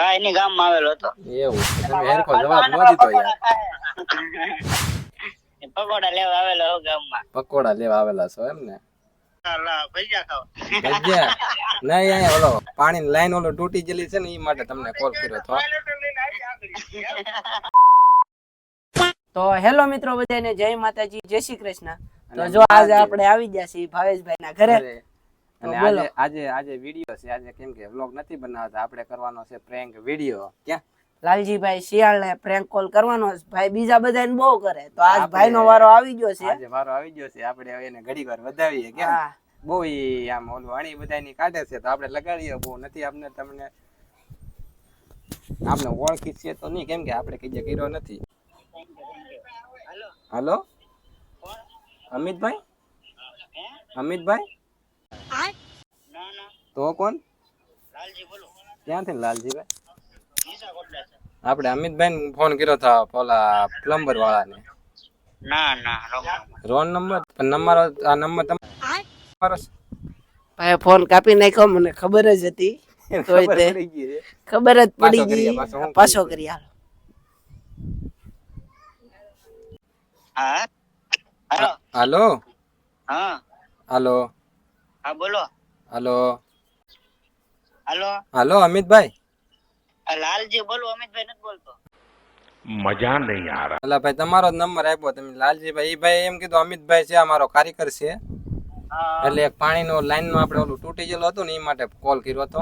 કાંઈ નહીં ગામમાં આવેલો હતો. એવું તમે હેરખો જવાબ ન દીધો યાર. પકોડા લેવા આવેલો હો ગામમાં. પકોડા લેવા આવેલા છો એમ ને? પાણી લાઈન ઓલો તૂટી ગયેલી છે ને એ માટે તમને કોલ કર્યો હતો તો હેલો મિત્રો બધાને જય માતાજી જય શ્રી કૃષ્ણ. તો જો આજે આપણે આવી ગયા છીએ ભાવેશભાઈ ના ઘરે. અને આજે આજે આજે વીડિયો છે. આજે કેમ કે વ્લોગ નથી બનાવતા. આપણે કરવાનો છે પ્રેન્ક વીડિયો ક્યાં? લાલજીભાઈ શિયાળ ને પ્રેન્ક કોલ કરવાનો છે. ભાઈ બીજા બધાને બહુ કરે. તો આજ આપણે- ભાઈ નો વારો આવી ગયો છે. આજે વારો આવી ગયો છે. આપણે હવે એને ઘડી વાર વધાવીએ. કેમ? બહુ આમ ઓલું અણી બધાની કાઢે છે. તો આપણે લગાડીએ. બહુ નથી આપણે તમને આપણે ઓળખી છે તો નહીં. કેમ કે આપણે કઈ કર્યો નથી. હલો? અમિતભાઈ? અમિતભાઈ? તો કોણ લાલજી બોલો ક્યાંથી ને લાલજીભાઈ નિશા કોટડા છે આપણે અમિતભાઈ ફોન કર્યો હતો ઓલા પ્લમ્બર વાળાને ના ના રોંગ રોન નંબર પણ નંબર આ નંબર તમારો છે? ભાઈ ફોન કાપી નાખ્યો મને ખબર જ હતી. તોય ખબર તે પડી ગઈ છે. ખબર જ પડી પાછો કરીએ, ગઈ. પાછો હું પાછો કરી હાલો. હા હાલો? હાલો? હા. હાલો? હા બોલો. Hello. Hello. Hello Amitbhai. Lalji બોલો અમિતભાઈ નથી બોલતો. મજા નહીં આ રહ્યા અલા ભાઈ તમારો નંબર આપ્યો તમે. લાલજી ભાઈ એ ભાઈ એમ કીધું અમિતભાઈ છે અમારો કાર્યકર છે. એટલે એક પાણી પાણીનો લાઈનનો આપણે ઓલું તૂટી ગયેલું હતું ને એ માટે કોલ કર્યો હતો.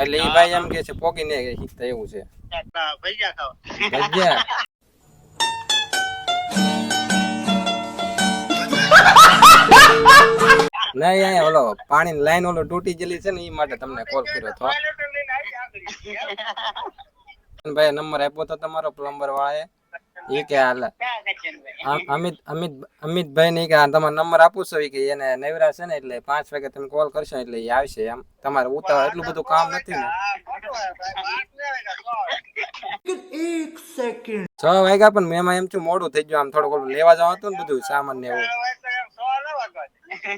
એટલે એ ભાઈ એમ કે છે પોકીને શીખતા એવું છે. ભજીયા નહીં અહીંયા ઓલો પાણી લાઈન ઓલો તૂટી ગયેલી છે ને એ માટે તમને કોલ કર્યો હતો. ભાઈ, નંબર આપ્યો તો તમારો પ્લમ્બર વાળાએ. એ કે હાલ અમિત અમિત, અમિતભાઈ ને કે તમારો નંબર આપું છો. કે એને નવરા છે ને એટલે પાંચ વાગે તમે કોલ કરશો એટલે એ આવશે એમ. તમારે ઉતાવળ, એટલું બધું કામ નથી ને. એક સેકન્ડ છ વાગ્યા પણ એમાં એમ છું, મોડું થઈ ગયું. આમ થોડું લેવા જવાનું હતું ને બધું, સામાન ને એવું.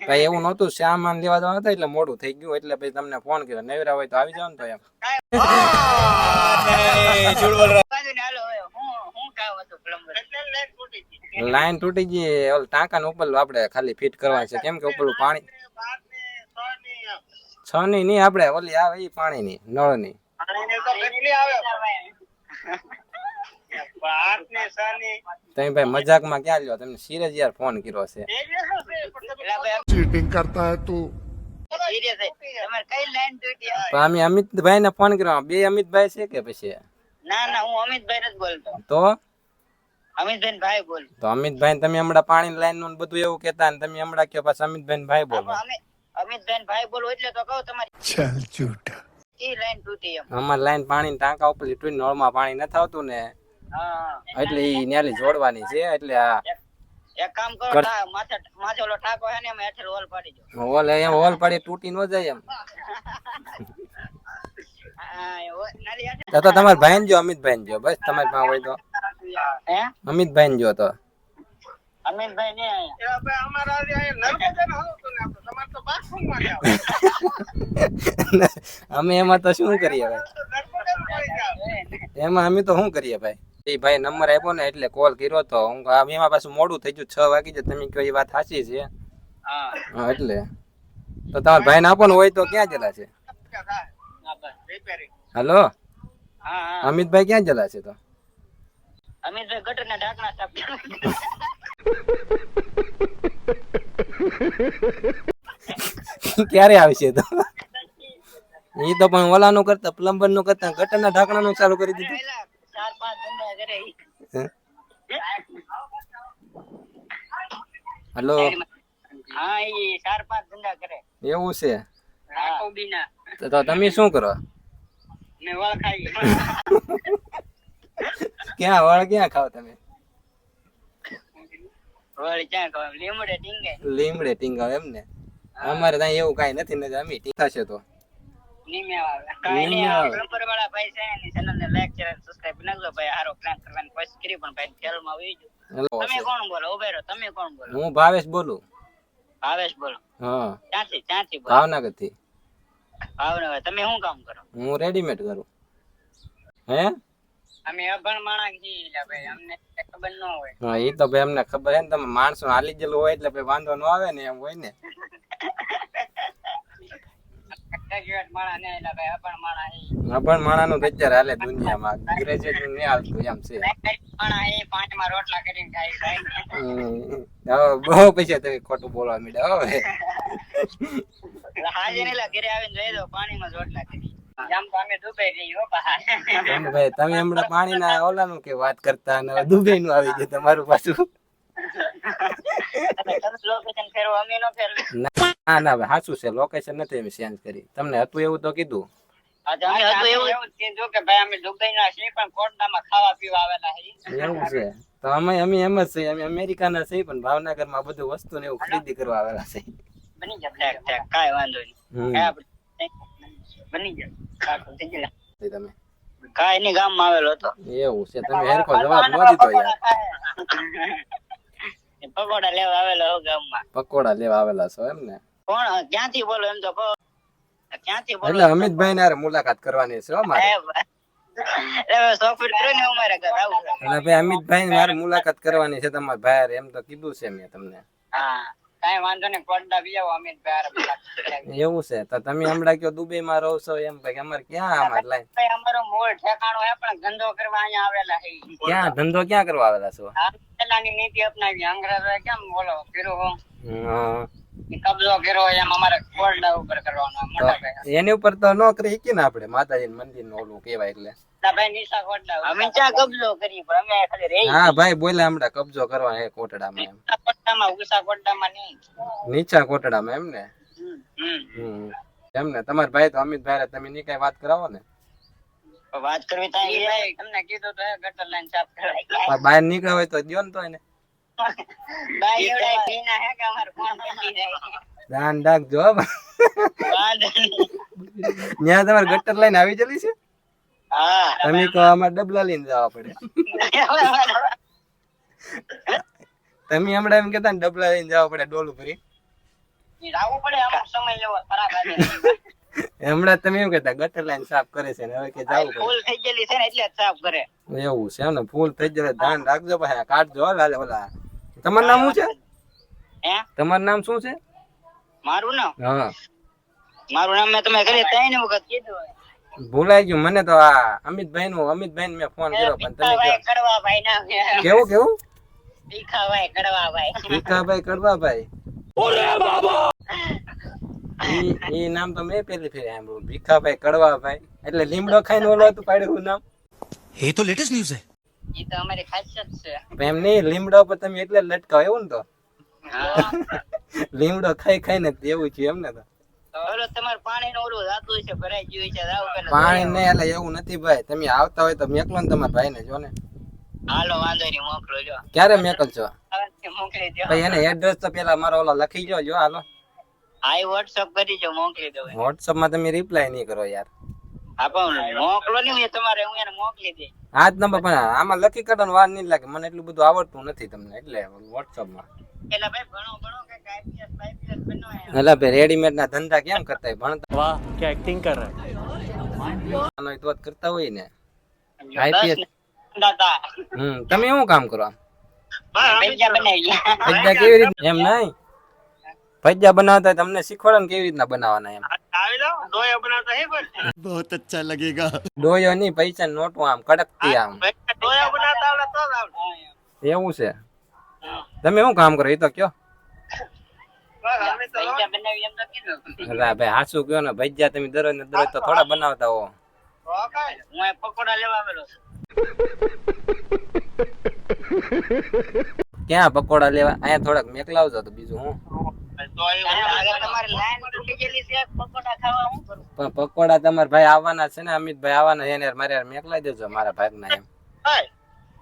ભાઈ એવું નહોતું, સામાન લેવા હતું એટલે મોડું થઈ ગયું, એટલે પછી તમને ફોન કર્યો. નવરા હોય તો આવી જાવ ને તો એમ? લાઈન તૂટી ગઈ, ઓલ ટાંકા ઉપર આપણે ખાલી ફિટ કરવા છે. કેમ કે ઉપર પાણી છ ની નહીં આપણે, ઓલી આવે એ પાણી ની નળની અમિતભાઈ તમે હમણાં પાણી લાઈનનું બધું એવું કેતા ને તમે હમણાં કયો પાછા અમિતભાઈ ભાઈ બોલો. અમિતભાઈ ભાઈ બોલો એટલે તો લાઈન પાણી ટાંકા ઉપર લીટવી નળમાં પાણી ન આવતું ને. એટલે ઈ ન્યાલી જોડવાની છે એટલે આ એક કામ કરો માથે માથે ઓલો ઠાકો હે ને એમાં હેઠળ હોલ પાડી દો. હોલ એમ હોલ પાડી તૂટી નો જાય એમ. એ. તો તો તમારા ભાઈ જો અમિતભાઈ જો બસ તમાર પાસે હોય તો. હે? અમિતભાઈ જો તો ને અમે એમાં તો શું કરીએ ભાઈ? એમાં અમે તો શું કરીએ ભાઈ? એ ભાઈ નંબર આપ્યો ને એટલે કોલ કર્યો તો હું આ એમાં પાછું મોડું થઈ ગયું છ વાગી જાય તમે કયો એ વાત સાચી છે. હા. એટલે. તો તમારા ભાઈ ના પણ હોય તો ક્યાં જલા છે? હલો? અમિતભાઈ ક્યાં જલા છે તો? અમિતભાઈ ગટરના ઢાંકણા સાફ ક્યારે આવશે તો? એ તો પણ ઓલાનું કરતા પ્લમ્બરનું કરતા ગટરના ઢાંકણા નું ચાલુ કરી દીધું. હલો. હા એ ચાર પાંચ ધંધા કરે એવું છે? તો તમે શું કરો? ને વળ ખાઈ ક્યાં, વળ ક્યાં ખાવ તમે? વળી ક્યાં કહો લીમડે ટીંગે લીમડે ટીંગાવ એમ ને અમારે ત્યાં એવું કઈ નથી ને, અમે ટીંગા છે તો. નીમે આવે. કાંઈ નહીં નીમે આ આવે. plumber વાળા ભાઈ છે એની channel ને like share અને subscribe નાખજો ભાઈ. હારો plan કરવાની કોશિશ કરી પણ ભાઈ fail માં વહી ગયું. તમે કોણ બોલો? ઊભા તમે કોણ બોલો? હું ભાવેશ બોલું. ભાવેશ બોલો. હા. ક્યાંથી? ક્યાંથી બોલો? ભાવનગરથી ભાવનગર. તમે શું કામ કરો? હું રેડીમેડ કરું. હે? અમે અભણ માણસ છીએ ભાઈ અમને ખબર ન હોય. હા એ તો ભાઈ અમને ખબર છે ને તમે માણસો હાલી જેલું હોય એટલે ભાઈ વાંધો ન આવે ને એમ હોય ને. ને અભણ માણા નું અત્યારે હાલે દુનિયામાં. ગ્રેજ્યુએટ નહીં આવતું એમ છે. બહુ પૈસા તમે ખોટું બોલવા મીડા હવે ને હમણાં પાણીના ઓલાનું કે વાત કરતા અને દુબઈ નું આવી ગયું તમારું પાછું. ફેરવો અમે નો ફેરવી ના ના સાચું છે. લોકેશન નથી એમ ચેન્જ કરી. તમને હતું એવું તો કીધું? અમે હતું એવું જ કીધું કે ભાઈ અમે દુબઈ ના છીએ પણ કોટડામાં ખાવા પીવા આવેલા છીએ એવું છે. તો અમે અમે એમ જ છીએ. અમે અમેરિકાના છીએ પણ ભાવનગરમાં બધું વસ્તુ ને એવું ખરીદી કરવા આવેલા છે. બની જાય ઠેક ઠેક કાંઈ વાંધો નહીં. બની જાય તમે? કાંઈ નહીં ગામમાં આવેલો હતો. એવું છે. તમે હેરખો જવાબ ન દીધો યાર. પકોડા લેવા આવેલો હો ગામમાં. પકોડા લેવા આવેલા છો એમ ને? કોણ ક્યાંથી બોલો એમ તો ક્યાંથી બોલો એટલે અમિતભાઈ ને મુલાકાત કરવાની છે અમારે ભાઈ અમિતભાઈ મારે મુલાકાત કરવાની છે તમારા ભાઈ એમ તો કીધું છે મેં તમને. કાંઈ એવું છે તો તમે હમણાં કયો દુબઈ માં રહો છો એમ ભાઈ અમારે ક્યાં અમારે લાઈન અમારો મૂળ ઠેકાણો હે પણ ધંધો કરવા અહીંયા આવેલા હે ક્યાં ધંધો ક્યાં કરવા આવેલા છો? પેલાની નીતિ અપનાવી અંગ્રેજો કેમ બોલો કર્યો હો. કબજો કર્યો એમ અમારે કોરડા ઉપર કરવાનો મોટા એની ઉપર તો ન કરી ને આપણે માતાજી મંદિરનું ઓલું કેવાય એટલે. ભાઈ નિશા કોરડા અમે ક્યાં કબજો કરી પણ અમે ખાલી રહી હા ભાઈ બોલે હમણાં કબજો કરવા કોટડામાં નીચા કોટડામાં એમ ને? હમ. હમ એમ ને? તમારા ભાઈ તો અમિતભાઈ તમે ની કઈ વાત કરાવો ને? વાત કરવી તમને કીધું તો ગટર લાઈન સાફ કરાય બહાર નીકળ્યા હોય તો દ્યો ને તો એને ભાઈ એવડા પીના હે કે અમારે કોણ પી જાય ધ્યાન રાખજો હો. વાંધો નહીં. ત્યાં તમારે ગટર લઈને આવી જલી છે? હા. તમે કહો અમારે ડબલા લઈને જવા પડે. તમે હમણાં એમ કેતા ને ડબલા લઈને જવા પડે ડોલું ભરી જાવું પડે અમુક સમય લેવો ખરાબ આજે હમણાં તમે એમ કેતા ગટર લાઈન સાફ કરે છે ને હવે કે જાવું ફૂલ થઈ ગયેલી છે ને એટલે સાફ કરે. એવું છે એમ ને ફૂલ થઈ જાય ધ્યાન રાખજો પછી કાઢજો હો લાલે ઓલા. તમારું નામ શું છે? તમારું નામ શું છે? મારું નામ? હા. મારું નામ મેં તમે ઘરે ત્રણ વખત કીધું ભૂલાઈ ગયું મને તો આ અમિતભાઈ નું અમિતભાઈ મેં ફોન કર્યો પણ તમે કેવું કેવું? ભીખાભાઈ કડવાભાઈ. ભીખાભાઈ કડવાભાઈ. ઓરે બાબા! એ નામ તો મેં પેલી ફેરી આમ ભીખાભાઈ કડવાભાઈ. એટલે લીમડો ખાઈને ઓલો હતું પાડ્યું નામ? એ તો લેટેસ્ટ ન્યૂઝ છે. ઈ તો અમારી ખાસિયત છે. એમ નહીં લીમડો પર તમે એટલે લટકાવ એવું ને તો? લીમડો ખાઈ ખાઈને જ એવું છે એમ ને તો? પાણી નું એટલે એવું નથી ભાઈ. તમે આવતા હોય તો મેકલો ને તમારા ભાઈ ને જો ને. હાલો વાંધો નહીં મોકલો જો. ક્યારે મેકલશો મોકલી દો. ભાઈ એને એડ્રેસ તો પેલા મારો ઓલો લખી જો જો હાલો. હા વોટ્સઅપ કરી જો મોકલી દો વોટ્સઅપમાં તમે રિપ્લાય નહીં કરો યાર. આમાં લખી કાઢવાનો વાર નહીં લાગે. મને એટલું બધું આવડતું નથી તમને એટલે ભાઈ રેડીમેડ ના ધંધા કેમ કરતા ભણતા વાહ કે એક્ટિંગ તો કરતા હોય ને. હમ તમે શું કામ કરો કેવી રીતે? એમ નહીં? ભજીયા બનાવતા હોય તમને શીખવાડો ને કેવી રીતના બનાવવાના એમ આવી દો ડોયો બનાવતા હે પણ बहुत अच्छा लगेगा ડોયો નહીં પૈસા નોટું આમ કડકતી આમ ડોયો બનાવતા આવડે તો જ આવડે એવું છે તમે શું કામ કરો એ તો કયો પૈસા બનાવી એમ તો કીધું એટલે આ ભાઈ હાસુ કયો ને ભજીયા તમે દરરોજ ને દરરોજ તો થોડા બનાવતા હો હું અહીં પકોડા લેવા આવેલો છું ક્યાં પકોડા લેવા? અહીંયા થોડાક મેકલાવજો તો બીજું હું. પણ પકોડા તમારા ભાઈ આવવાના છે ને અમિતભાઈ આવવાના છે એને મારે મેકલાઈ દેજો મારા ભાગના એમ.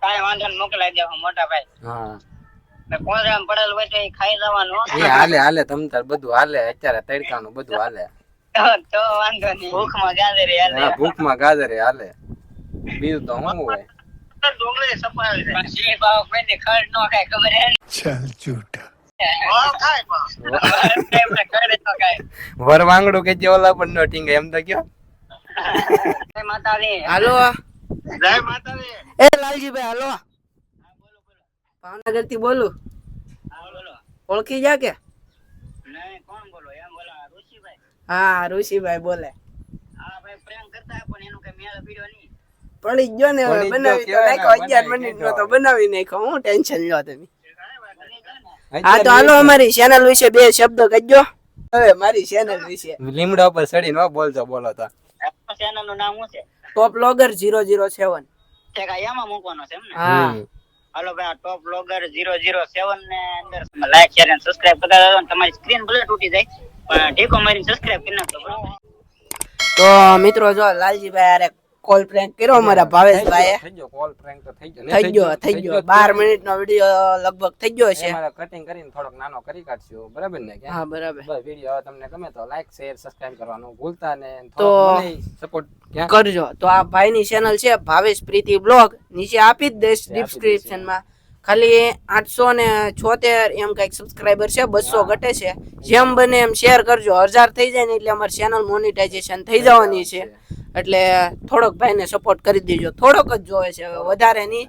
કાંઈ વાંધો મોકલાઈ દેવો મોટા ભાઈ હા. કોંદરામ પડેલ હોય તો ખાઈ જવાનું. એ હાલે હાલે તમ તાર બધું હાલે અત્યારે તડકાનું બધું હાલે. તો- તો વાંધો નહીં. ભૂખમાં ગાજરે હાલે. ભૂખમાં ગાજરે હાલે. બીજું તો શું હોય. સત્તર ડોંગળી સપાવી દે પછી ભાવ કોઈને ખર નો ખાય ખબર હે કે જે ઓલા પણ નોટિંગ એમ તો કયો? હાલો. એ લાલજીભાઈ હાલો. ભાવનગરથી બોલું. ઓળખી જા કે? હા ઋષિભાઈ બોલે. હા ભાઈ પ્રેમ કરતા પણ એનું કઈ મેળ પીડ્યો નહીં. પડી જ ગયો ને હવે બનાવી તો નાખ્યો અગિયાર મિનિટ નો તો બનાવી નાખ્યો હું ટેન્શન લો તમે. હા તો હાલો અમારી ચેનલ વિશે બે શબ્દ કહેજો. હવે મારી ચેનલ વિશે. લીમડા ઉપર ચડી ન બોલજો બોલો તો. ચેનલનું નામ શું છે? Top logger zero zero seven એમાં મૂકવાનો છે એમ ને? હા. હાલો ભાઈ આ ટોપ ઝીરો સેવન ને અંદર લાઈક શેર અને સબસ્ક્રાઇબ કરતા રહેજો તમારી સ્ક્રીન ભલે તૂટી જાય પણ ઠીકો મારીને સબસ્ક્રાઇબ કરી નાખજો બરાબર? તો મિત્રો જો લાલજીભાઈ આરે કોલ પ્રેન્ક કર્યો અમારા ભાવેશભાઈ થઈ ગયો કોલ પ્રેન્ક તો થઈ ગયો. થઈ ગયો થઈ ગયો. બાર મિનિટ નો વીડિયો લગભગ થઈ ગયો છે. એમાં કટિંગ કરીને થોડોક નાનો કરી કાઢશું. બરાબર ને હા બરાબર. બસ વીડિયો તમને ગમે તો લાઈક શેર સબસ્ક્રાઇબ કરવાનું ભૂલતા ને તો- સપોર્ટ કરજો. તો આ ભાઈની ચેનલ છે ભાવેશ પ્રીતિ બ્લોગ નીચે આપી જ દઈશ ડિસ્ક્રિપ્શનમાં. ખાલી આઠસો ને છોતેર એમ કંઈક સબસ્ક્રાઈબર છે બસો ઘટે છે. જેમ બને એમ શેર કરજો. હજાર થઈ જાય ને એટલે અમારી ચેનલ મોનિટાઇઝેશન થઈ જવાની છે. એટલે થોડોક ભાઈને સપોર્ટ કરી દેજો. થોડોક જ જોવે છે. વધારે નહીં.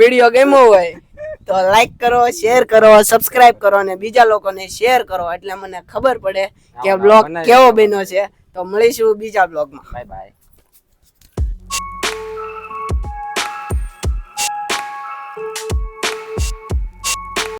વીડિયો ગમ્યો હોય તો લાઈક કરો શેર કરો સબસ્ક્રાઇબ કરો અને બીજા લોકોને શેર કરો. એટલે મને ખબર પડે કે બ્લોગ કેવો. બન્યો છે. તો મળીશું બીજા બ્લોગમાં બાય બાય